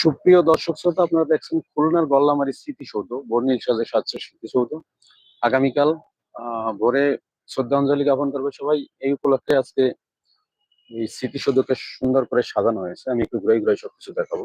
সুপ্রিয় দর্শক শ্রোতা, আপনারা দেখছেন খুলনার গল্লামারি স্মৃতিসৌধ, বর্ণিল সাজে সাতশো স্মৃতিসৌধ। আগামীকাল ভোরে শ্রদ্ধাঞ্জলি জ্ঞাপন করবে সবাই। এই উপলক্ষে আজকে এই স্মৃতিসৌধকে সুন্দর করে সাজানো হয়েছে। আমি একটু ঘুরে ঘুরে সবকিছু দেখাবো।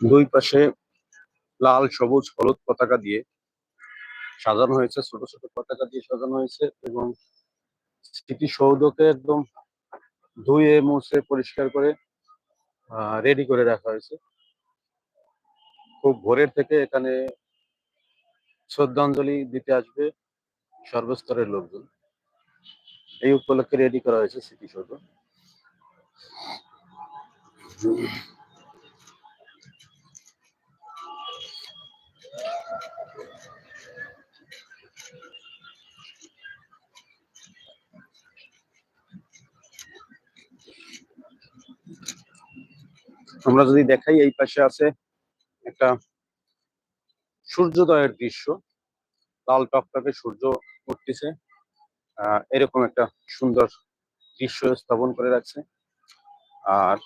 দুই পাশে লাল, সবুজ, হলুদ পতাকা দিয়ে সাজানো হয়েছে, ছোট ছোট পতাকা দিয়ে সাজানো হয়েছে এবং স্মৃতিসৌধকে একদম ধুয়ে, মুছে, পরিষ্কার করে রেডি করে রাখা হয়েছে। খুব ভোরের থেকে এখানে শ্রদ্ধাঞ্জলি দিতে আসবে সর্বস্তরের লোকজন। এই উপলক্ষে রেডি করা হয়েছে স্মৃতিসৌধ। আমরা যদি দেখাই, এই পাশে আছে একটা সূর্যোদয়ের দৃশ্য। লাল টকটকে সূর্য উঠতেছে। এরকম একটা সুন্দর দৃশ্য স্থাপন করে রাখছে। আর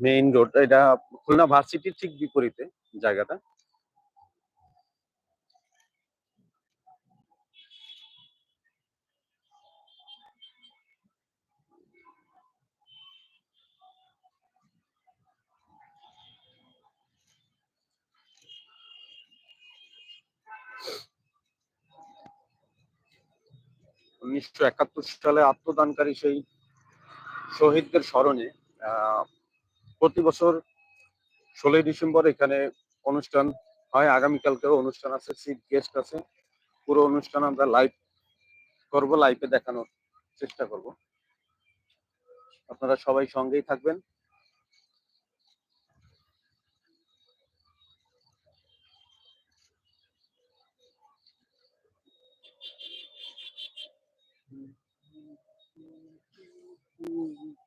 মেইন রোড এটা খুলনা ভার্সিটির ঠিক বিপরীতে জায়গাটা। উনিশশো একাত্তর সালে আত্মদানকারী সেই শহীদদের স্মরণে প্রতি বছর ষোলোই ডিসেম্বর এখানে অনুষ্ঠান হয়। আগামীকালকেও অনুষ্ঠান আছে চিফ গেস্ট আছে। পুরো অনুষ্ঠান আমরা লাইভ করব লাইভে দেখানোর চেষ্টা করব। আপনারা সবাই সঙ্গেই থাকবেন। Ooh.